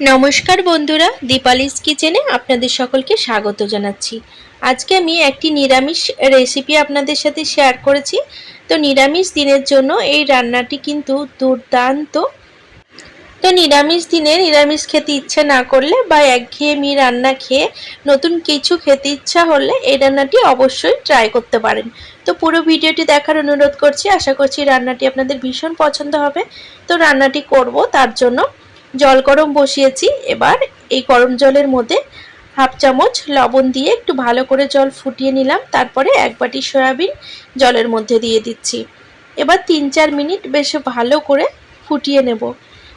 নমস্কার বন্ধুরা, দীপালিস কিচেনে আপনাদের সকলকে স্বাগত জানাচ্ছি। আজকে আমি একটি নিরামিষ রেসিপি আপনাদের সাথে শেয়ার করেছি। তো নিরামিষ দিনের জন্য এই রান্নাটি কিন্তু দুর্দান্ত। তো নিরামিষ দিনে নিরামিষ খেতে ইচ্ছা না করলে বা একঘেয়েমি রান্না খেয়ে নতুন কিছু খেতে ইচ্ছা হলে এই রান্নাটি অবশ্যই ট্রাই করতে পারেন। তো পুরো ভিডিওটি দেখার অনুরোধ করছি, আশা করছি রান্নাটি আপনাদের ভীষণ পছন্দ হবে। তো রান্নাটি করব তার জন্য জল গরম বসিয়েছি। এবার এই গরম জলের মধ্যে হাফ চামচ লবণ দিয়ে একটু ভালো করে জল ফুটিয়ে নিলাম। তারপরে এক বাটি সয়াবিন জলের মধ্যে দিয়ে দিচ্ছি। এবার তিন চার মিনিট বেশ ভালো করে ফুটিয়ে নেব।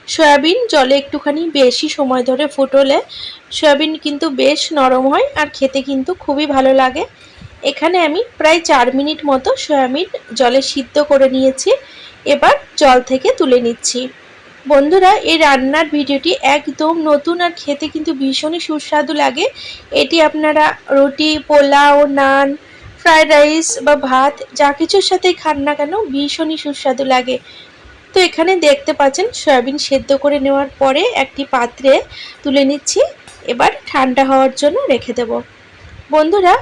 সয়াবিন জলে একটুখানি বেশি সময় ধরে ফুটলে সয়াবিন কিন্তু বেশ নরম হয় আর খেতে কিন্তু খুবই ভালো লাগে। এখানে আমি প্রায় চার মিনিট মতো সয়াবিন জলে সিদ্ধ করে নিয়েছি। এবার জল থেকে তুলে নিচ্ছি। বন্ধুরা, এই রান্নার ভিডিওটি একদম নতুন আর খেতে কিন্তু ভীষণই সুস্বাদু লাগে। এটি আপনারা রুটি, পোলাও, নান ফ্রায়েড রাইস বা ভাত যা কিছুর সাথেই খান না কেন ভীষণই সুস্বাদু লাগে। তো এখানে দেখতে পাচ্ছেন, সয়াবিন সেদ্ধ করে নেওয়ার পরে একটি পাত্রে তুলে নিচ্ছি। এবার ঠান্ডা হওয়ার জন্য রেখে দেব। বন্ধুরা,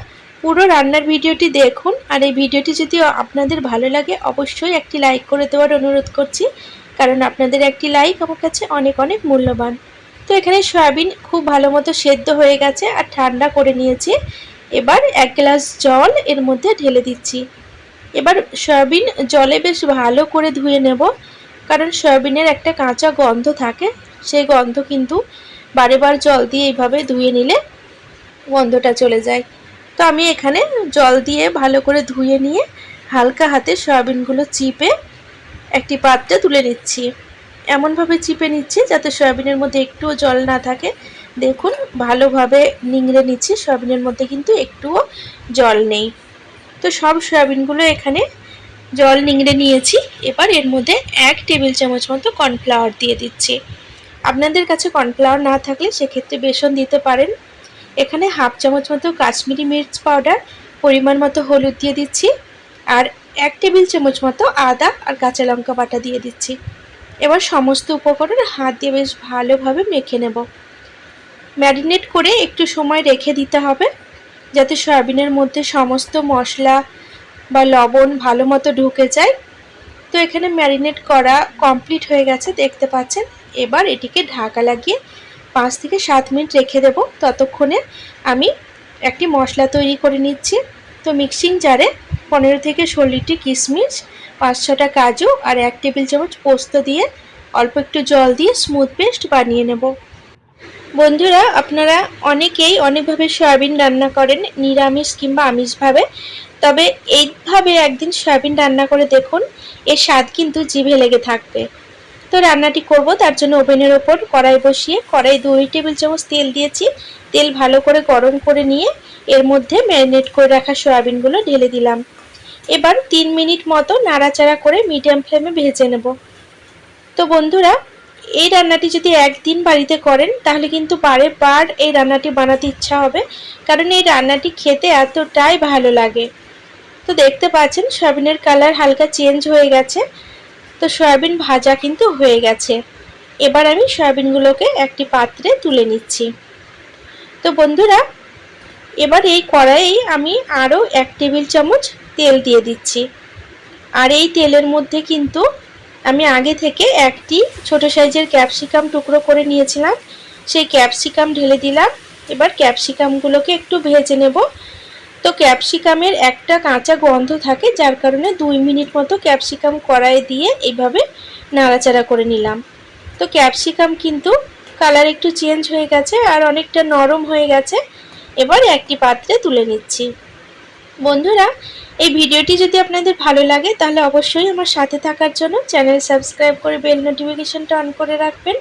পুরো রান্নার ভিডিওটি দেখুন। আর এই ভিডিওটি যদি আপনাদের ভালো লাগে, অবশ্যই একটি লাইক করে দেওয়ার অনুরোধ করছি। কারণ আপনাদের একটি লাইক আমার কাছে অনেক অনেক মূল্যবান। তো এখানে সয়াবিন খুব ভালো মতো সেদ্ধ হয়ে গেছে আর ঠান্ডা করে নিয়েছি। এবার এক গ্লাস জল এর মধ্যে ঢেলে দিচ্ছি। এবার সয়াবিন জলে বেশ ভালো করে ধুয়ে নেব। কারণ সয়াবিনের একটা কাঁচা গন্ধ থাকে, সেই গন্ধ কিন্তু বারে বার জল দিয়ে এইভাবে ধুয়ে নিলে গন্ধটা চলে যায়। তো আমি এখানে জল দিয়ে ভালো করে ধুয়ে নিয়ে হালকা হাতে সয়াবিনগুলো চিপে একটি পাত্রে তুলে নিচ্ছি। এমনভাবে চিপে নিচ্ছি যাতে সয়াবিনের মধ্যে একটুও জল না থাকে। দেখুন, ভালোভাবে নিংড়ে নিচ্ছি। সয়াবিনের মধ্যে কিন্তু একটুও জল নেই। তো সব সয়াবিনগুলো এখানে জল নিংড়ে নিয়েছি। এবার এর মধ্যে এক টেবিল চামচ মতো কর্নফ্লাওয়ার দিয়ে দিচ্ছি। আপনাদের কাছে কর্নফ্লাওয়ার না থাকলে সেক্ষেত্রে বেসন দিতে পারেন। এখানে হাফ চামচ মতো কাশ্মীরি মির্চ পাউডার, পরিমাণ মতো হলুদ দিয়ে দিচ্ছি। আর এক টেবিল চামচ মতো আদা আর কাঁচা লঙ্কা বাটা দিয়ে দিচ্ছি। এবার সমস্ত উপকরণ হাত দিয়ে বেশ ভালোভাবে মেখে নেব। ম্যারিনেট করে একটু সময় রেখে দিতে হবে, যাতে সয়াবিনের মধ্যে সমস্ত মশলা বা লবণ ভালো মতো ঢুকে যায়। তো এখানে ম্যারিনেট করা কমপ্লিট হয়ে গেছে, দেখতে পাচ্ছেন? এবার এটিকে ঢাকা লাগিয়ে পাঁচ থেকে সাত মিনিট রেখে দেব। ততক্ষণে আমি একটি মশলা তৈরি করে নিচ্ছি। তো মিক্সিং জারে পনেরো থেকে ষোলোটি কিশমিশ পাঁচ ছটা কাজু আর এক টেবিল চামচ পোস্ত দিয়ে অল্প একটু জল দিয়ে স্মুথ পেস্ট বানিয়ে নেব। বন্ধুরা, আপনারা অনেকেই অনেকভাবে সয়াবিন রান্না করেন, নিরামিষ কিংবা আমিষভাবে। তবে এইভাবে একদিন সয়াবিন রান্না করে দেখুন, এর স্বাদ কিন্তু জিভে লেগে থাকবে। তো রান্নাটি করব, তার জন্য ওভেনের ওপর কড়াই বসিয়ে, কড়াই দুই টেবিল চামচ তেল দিয়েছি। তেল ভালো করে গরম করে নিয়ে, এর মধ্যে ম্যারিনেট করে রাখা সয়াবিনগুলো ঢেলে দিলাম। এবার তিন মিনিট মতো নাড়াচাড়া করে মিডিয়াম ফ্লেমে ভেজে নেব। তো বন্ধুরা, এই রান্নাটি যদি একদিন বাড়িতে করেন, তাহলে কিন্তু বারে বার এই রান্নাটি বানাতে ইচ্ছা হবে, কারণ এই রান্নাটি খেতে এতটাই ভালো লাগে। তো দেখতে পাচ্ছেন, সয়াবিনের কালার হালকা চেঞ্জ হয়ে গেছে। তো সয়াবিন ভাজা কিন্তু হয়ে গেছে। এবার আমি সয়াবিনগুলোকে একটি পাত্রে তুলে নিচ্ছি। তো বন্ধুরা, এবার এই কড়াইয়ে আমি আরও এক টেবিল চামচ তেল দিয়ে দিচ্ছি। আর এই তেলের মধ্যে কিন্তু আমি আগে থেকে একটি ছোট সাইজের ক্যাপসিকাম টুকরো করে নিয়েছিলাম। সেই ক্যাপসিকাম ঢেলে দিলাম। এবার ক্যাপসিকামগুলোকে একটু ভেজে নেব। তো ক্যাপসিকামের একটা কাঁচা গন্ধ থাকে, যার কারণে দুই মিনিট মতো ক্যাপসিকাম কড়াই দিয়ে এইভাবে নাড়াচাড়া করে নিলাম। তো ক্যাপসিকাম কিন্তু কালার একটু চেঞ্জ হয়ে গেছে আর অনেকটা নরম হয়ে গেছে। এবার একটি পাত্রে তুলে নিচ্ছি। বন্ধুরা এই ভিডিওটি যদি আপনাদের ভালো লাগে, তাহলে অবশ্যই আমার সাথে থাকার জন্য চ্যানেল সাবস্ক্রাইব করে বেল নোটিফিকেশনটা অন করে রাখবেন।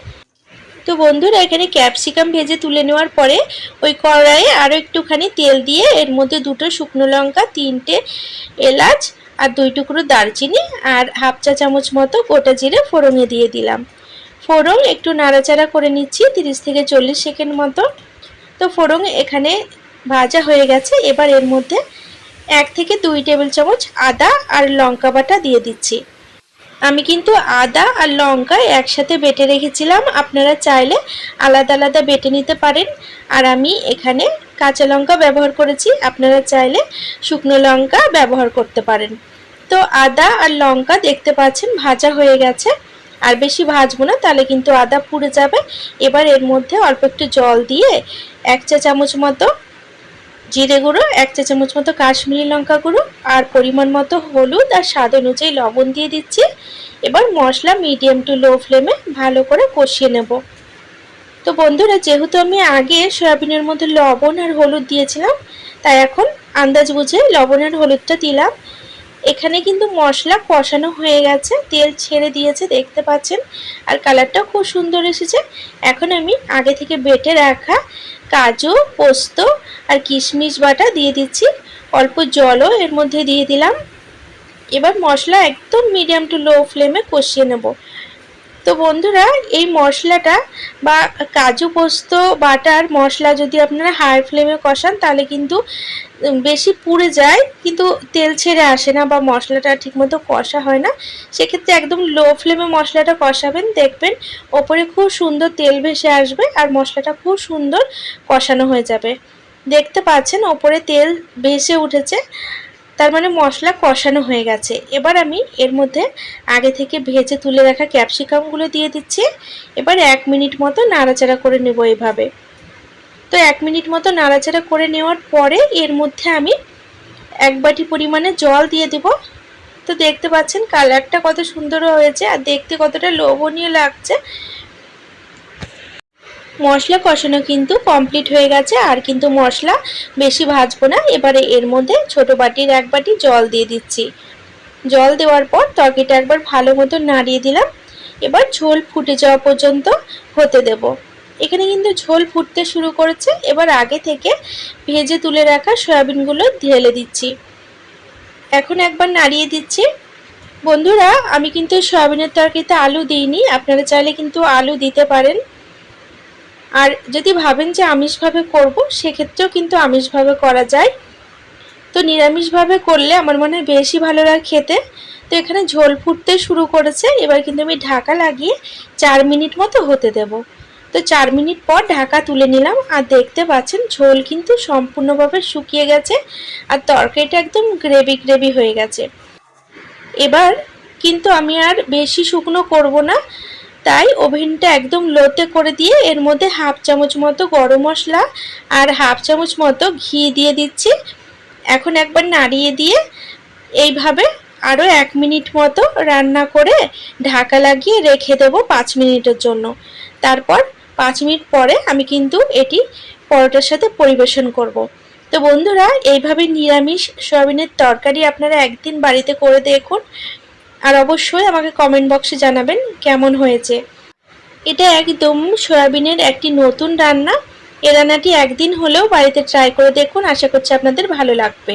তো বন্ধুরা, এখানে ক্যাপসিকাম ভেজে তুলে নেওয়ার পরে ওই কড়াইয়ে আরও একটুখানি তেল দিয়ে এর মধ্যে দুটো শুকনো লঙ্কা, তিনটে এলাচ আর দুই টুকরো দারচিনি আর হাফ চা চামচ মতো গোটা জিরে ফোড়ঙে দিয়ে দিলাম। ফোড়ন একটু নাড়াচাড়া করে নিচ্ছি, তিরিশ থেকে চল্লিশ সেকেন্ড মতো। তো ফোড়ন এখানে ভাজা হয়ে গেছে, এবার এর মধ্যে এক থেকে দুই টেবিল চামচ আদা আর লঙ্কা বাটা দিয়ে দিচ্ছি। আমি কিন্তু আদা আর লঙ্কা একসাথে বেটে রেখেছিলাম। আপনারা চাইলে আলাদা আলাদা বেটে নিতে পারেন। আর আমি এখানে কাঁচা লঙ্কা ব্যবহার করেছি। আপনারা চাইলে শুকনো লঙ্কা ব্যবহার করতে পারেন। তো আদা আর লঙ্কা দেখতে পাচ্ছেন ভাজা হয়ে গেছে। আর বেশি ভাজবো না, তাহলে কিন্তু আদা পুড়ে যাবে। এবার এর মধ্যে অল্প একটু জল দিয়ে এক চা চামচ মতো জিরে গুঁড়ো, এক চা চামচ মতো কাশ্মীরি লঙ্কা গুঁড়ো আর পরিমাণ মতো হলুদ আর স্বাদ অনুযায়ী লবণ দিয়ে দিচ্ছি। এবার মশলা মিডিয়াম টু লো ফ্লেমে ভালো করে কষিয়ে নেব। তো বন্ধুরা, যেহেতু আমি আগে সয়াবিনের মধ্যে লবণ আর হলুদ দিয়েছিলাম, তাই এখন আন্দাজ বুঝে লবণ আর হলুদটা দিলাম। এখানে কিন্তু মশলা কষানো হয়ে গেছে, তেল ছেড়ে দিয়েছে, দেখতে পাচ্ছেন। আর কালারটাও খুব সুন্দর এসেছে। এখন আমি আগে থেকে বেটে রাখা কাজু, পোস্ত আর কিশমিশ বাটা দিয়ে দিচ্ছি। অল্প জলও এর মধ্যে দিয়ে দিলাম। এবার মশলা একদম মিডিয়াম টু লো ফ্লেমে কষিয়ে নেব। তো বন্ধুরা, এই মশলাটা বা কাজু পোস্ত, বাটার মশলা যদি আপনারা হাই ফ্লেমে কষান, তাহলে কিন্তু বেশি পুড়ে যায়, কিন্তু তেল ছেড়ে আসে না বা মশলাটা ঠিকমতো কষা হয় না। সেক্ষেত্রে একদম লো ফ্লেমে মশলাটা কষাবেন, দেখবেন ওপরে খুব সুন্দর তেল ভেসে আসবে আর মশলাটা খুব সুন্দর কষানো হয়ে যাবে। দেখতে পাচ্ছেন, ওপরে তেল ভেসে উঠেছে। তার মানে মশলা কষানো হয়ে গেছে। এবার আমি এর মধ্যে আগে থেকে ভেজে তুলে রাখা ক্যাপসিকামগুলো দিয়ে দিচ্ছি। এবার এক মিনিট মতো নাড়াচাড়া করে নেব এভাবে। তো এক মিনিট মতো নাড়াচাড়া করে নেওয়ার পরে এর মধ্যে আমি এক বাটি পরিমাণে জল দিয়ে দেব। তো দেখতে পাচ্ছেন কালারটা কত সুন্দর হয়েছে আর দেখতে কতটা লোভনীয় লাগছে। মশলা কষানো কিন্তু কমপ্লিট হয়ে গেছে, আর কিন্তু মশলা বেশি ভাজবো না। এবারে এর মধ্যে ছোট বাটির এক বাটি জল দিয়ে দিচ্ছি। জল দেওয়ার পর তরকারিটা একবার ভালো মতো নাড়িয়ে দিলাম। এবার ঝোল ফুটে যাওয়া পর্যন্ত হতে দেব। এখানে কিন্তু ঝোল ফুটতে শুরু করেছে। এবার আগে থেকে ভেজে তুলে রাখা সয়াবিনগুলো ঢেলে দিচ্ছি। এখন একবার নাড়িয়ে দিচ্ছি। বন্ধুরা, আমি কিন্তু সয়াবিনের তরকারিতে আলু দিইনি। আপনারা চাইলে কিন্তু আলু দিতে পারেন। আর যদি ভাবেন যে আমিষভাবে করব, সেক্ষেত্রেও কিন্তু আমিষভাবে করা যায়। তো নিরামিষভাবে করলে আমার মনে হয় বেশি ভালো লাগে খেতে। তো এখানে ঝোল ফুটতে শুরু করেছে, এবার কিন্তু আমি ঢাকা লাগিয়ে চার মিনিট মতো হতে দেব। তো চার মিনিট পর ঢাকা তুলে নিলাম, আর দেখতে পাচ্ছেন ঝোল কিন্তু সম্পূর্ণভাবে শুকিয়ে গেছে, আর তরকারিটা একদম গ্রেভি গ্রেভি হয়ে গেছে। এবার কিন্তু আমি আর বেশি শুকনো করব না তাই ওভেনটা একদম লোতে করে দিয়ে এর মধ্যে হাফ চামচ মতো গরম মশলা আর হাফ চামচ মতো ঘি দিয়ে দিচ্ছি। এখন একবার নাড়িয়ে দিয়ে এইভাবে আরও এক মিনিট মতো রান্না করে ঢাকা লাগিয়ে রেখে দেবো পাঁচ মিনিটের জন্য। তারপর পাঁচ মিনিট পরে আমি কিন্তু এটি পরোটার সাথে পরিবেশন করব। তো বন্ধুরা, এইভাবে নিরামিষ সয়াবিনের তরকারি আপনারা একদিন বাড়িতে করে দেখুন। আর অবশ্যই আমাকে কমেন্ট বক্সে জানাবেন কেমন হয়েছে। এটা একদম সয়াবিনের একটি নতুন রান্না। এ রান্নাটি একদিন হলেও বাড়িতে ট্রাই করে দেখুন। আশা করছি আপনাদের ভালো লাগবে।